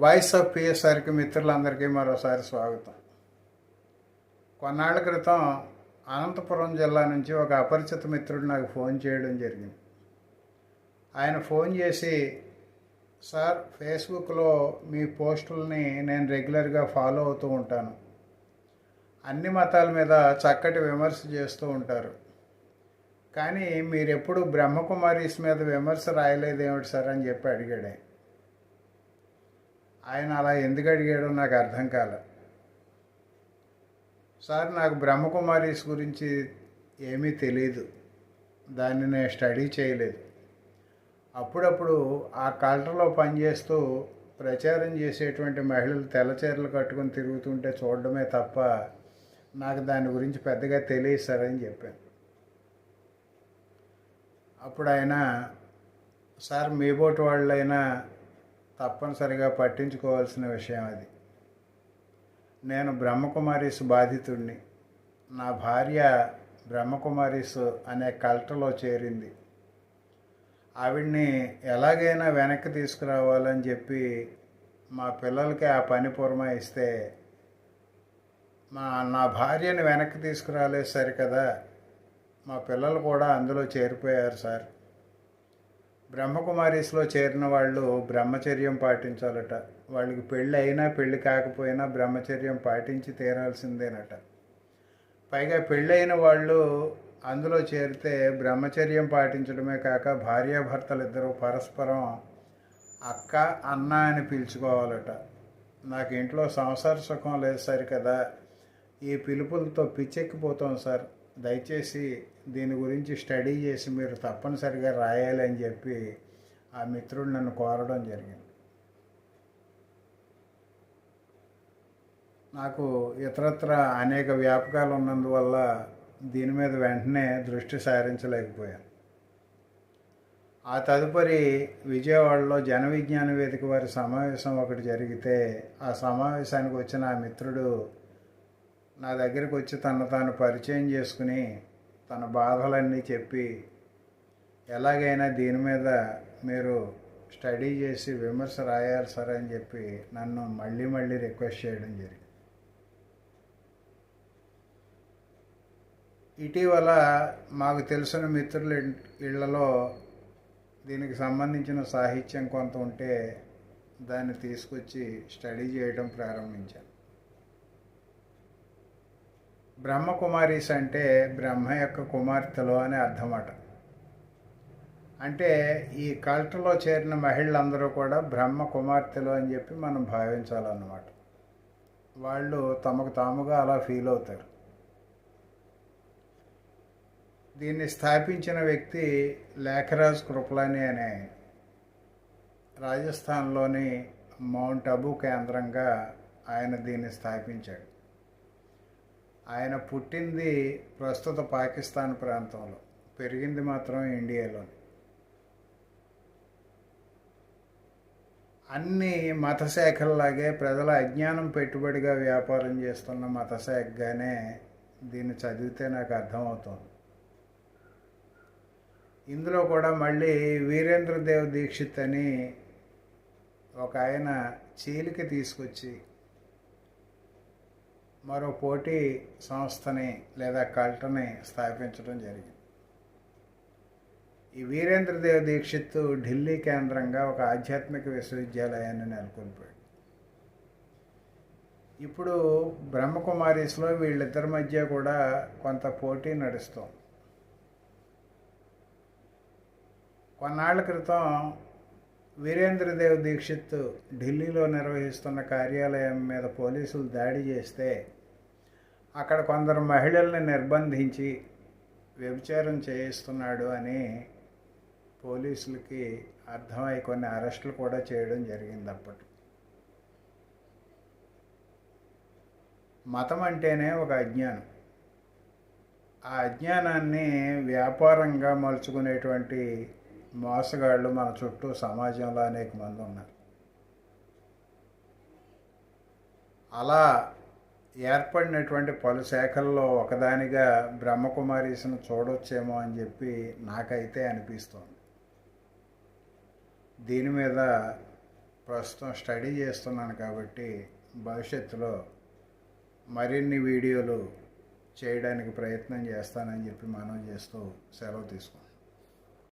Voice of పిఎస్ఆర్కి మిత్రులందరికీ మరోసారి స్వాగతం. కొన్నాళ్ళ క్రితం అనంతపురం జిల్లా నుంచి ఒక అపరిచిత మిత్రుడు నాకు ఫోన్ చేయడం జరిగింది. ఆయన ఫోన్ చేసి సార్ ఫేస్బుక్లో మీ పోస్టుల్ని నేను రెగ్యులర్గా ఫాలో అవుతూ ఉంటాను. అన్ని మతాల మీద చక్కటి విమర్శ చేస్తూ ఉంటారు. కానీ మీరు ఎప్పుడు బ్రహ్మకుమారీస్ మీద విమర్శ రాయలేదేమిటి సార్? అని చెప్పి అడిగాడు ఆయన. అలా ఎందుకు అడిగాడో నాకు అర్థం కాలే. సార్ నాకు బ్రహ్మకుమారీస్ గురించి ఏమీ తెలియదు దాన్ని నేను స్టడీ చేయలేదు. అప్పుడప్పుడు ఆ కల్టర్లో పనిచేస్తూ ప్రచారం చేసేటువంటి మహిళలు తెల్లచీరలు కట్టుకొని తిరుగుతుంటే చూడడమే తప్ప నాకు దాని గురించి పెద్దగా తెలియదు సార్ అని చెప్పాను. అప్పుడు ఆయన సార్ మీ బోటి వాళ్ళైనా తప్పనిసరిగా పట్టించుకోవాల్సిన విషయం అది. నేను బ్రహ్మకుమారీస్ బాధితుడిని నా భార్య బ్రహ్మకుమారీస్ అనే కల్టలో చేరింది. ఆవిడ్ని ఎలాగైనా వెనక్కి తీసుకురావాలని చెప్పి మా పిల్లలకి ఆ పని పురమాయిస్తే మా నా భార్యని వెనక్కి తీసుకురాలేదు సరి కదా మా పిల్లలు కూడా అందులో చేరిపోయారు సార్. బ్రహ్మకుమారీస్లో చేరిన వాళ్ళు బ్రహ్మచర్యం పాటించాలట. వాళ్ళకి పెళ్ళి అయినా పెళ్ళి కాకపోయినా బ్రహ్మచర్యం పాటించి తీరాల్సిందేనట. పైగా పెళ్ళైన వాళ్ళు అందులో చేరితే బ్రహ్మచర్యం పాటించడమే కాక భార్యాభర్తలు ఇద్దరు పరస్పరం అక్క అన్న అని పిలుచుకోవాలట. నాకు ఇంట్లో సంసార సుఖం లేదు సార్ కదా. ఈ పిలుపులతో పిచ్చెక్కిపోతాం సార్. దయచేసి దీని గురించి స్టడీ చేసి మీరు తప్పనిసరిగా రాయాలి అని చెప్పి ఆ మిత్రుడు నన్ను కోరడం జరిగింది. నాకు ఇతరత్ర అనేక వ్యాపకాలు ఉన్నందువల్ల దీని మీద వెంటనే దృష్టి సారించలేకపోయాను. ఆ తదుపరి విజయవాడలో జన విజ్ఞాన వేదిక వారి సమావేశం ఒకటి జరిగితే ఆ సమావేశానికి వచ్చిన ఆ మిత్రుడు నా దగ్గరికి వచ్చి తను తాను పరిచయం చేసుకుని తన బాధలన్నీ చెప్పి ఎలాగైనా దీని మీద మీరు స్టడీ చేసి విమర్శ రాయాలి సార్ అని చెప్పి నన్ను మళ్ళీ మళ్ళీ రిక్వెస్ట్ చేయడం జరిగింది. ఇటీవల మాకు తెలిసిన మిత్రుల ఇళ్ళలో దీనికి సంబంధించిన సాహిత్యం కొంత ఉంటే దాన్ని తీసుకొచ్చి స్టడీ చేయడం ప్రారంభించాను. బ్రహ్మకుమారీస్ అంటే బ్రహ్మ యొక్క కుమార్తెలు అని అర్థమట. అంటే ఈ కల్టలో చేరిన మహిళలందరూ కూడా బ్రహ్మ కుమార్తెలు అని చెప్పి మనం భావించాలన్నమాట. వాళ్ళు తమకు తాముగా అలా ఫీల్ అవుతారు. దీన్ని స్థాపించిన వ్యక్తి లేఖరాజ్ కృపలాని అనే రాజస్థాన్లోని మౌంట్ అబు కేంద్రంగా ఆయన దీన్ని స్థాపించాడు. ఆయన పుట్టింది ప్రస్తుత పాకిస్తాన్ ప్రాంతంలో. పెరిగింది మాత్రం ఇండియాలో అన్ని మత శాఖల్లాగే ప్రజల అజ్ఞానం పెట్టుబడిగా వ్యాపారం చేస్తున్న మత శాఖగానే దీన్ని చదివితే నాకు అర్థమవుతుంది. ఇందులో కూడా మళ్ళీ వీరేంద్రదేవ్ దీక్షిత్ అని ఒక ఆయన చీలిక తీసుకొచ్చి మరో పోటీ సంస్థని లేదా కల్టని స్థాపించడం జరిగింది. ఈ వీరేంద్రదేవ్ దీక్షిత్ ఢిల్లీ కేంద్రంగా ఒక ఆధ్యాత్మిక విశ్వవిద్యాలయాన్ని నెలకొల్పాడు. ఇప్పుడు బ్రహ్మకుమారీస్లో వీళ్ళిద్దరి మధ్య కూడా కొంత పోటీ నడుస్తోంది. కొన్నాళ్ళ క్రితం వీరేంద్రదేవ్ దీక్షిత్ ఢిల్లీలో నిర్వహిస్తున్న కార్యాలయం మీద పోలీసులు దాడి చేస్తే అక్కడ కొందరు మహిళల్ని నిర్బంధించి వ్యభిచారం చేయిస్తున్నాడు అని పోలీసులకి అర్థమై కొన్ని అరెస్టులు కూడా చేయడం జరిగింది అప్పటి మతం అంటేనే ఒక అజ్ఞానం. ఆ అజ్ఞానాన్ని వ్యాపారంగా మలుచుకునేటువంటి మోసగాళ్ళు మన చుట్టూ సమాజంలో అనేక మంది ఉన్నారు. అలా ఏర్పడినటువంటి పలు శాఖల్లో ఒకదానిగా బ్రహ్మకుమారీసును చూడొచ్చేమో అని చెప్పి నాకైతే అనిపిస్తోంది. దీని మీద ప్రస్తుతం స్టడీ చేస్తున్నాను కాబట్టి భవిష్యత్తులో మరిన్ని వీడియోలు చేయడానికి ప్రయత్నం చేస్తానని చెప్పి మనం చేస్తూ సెలవు తీసుకుంటాం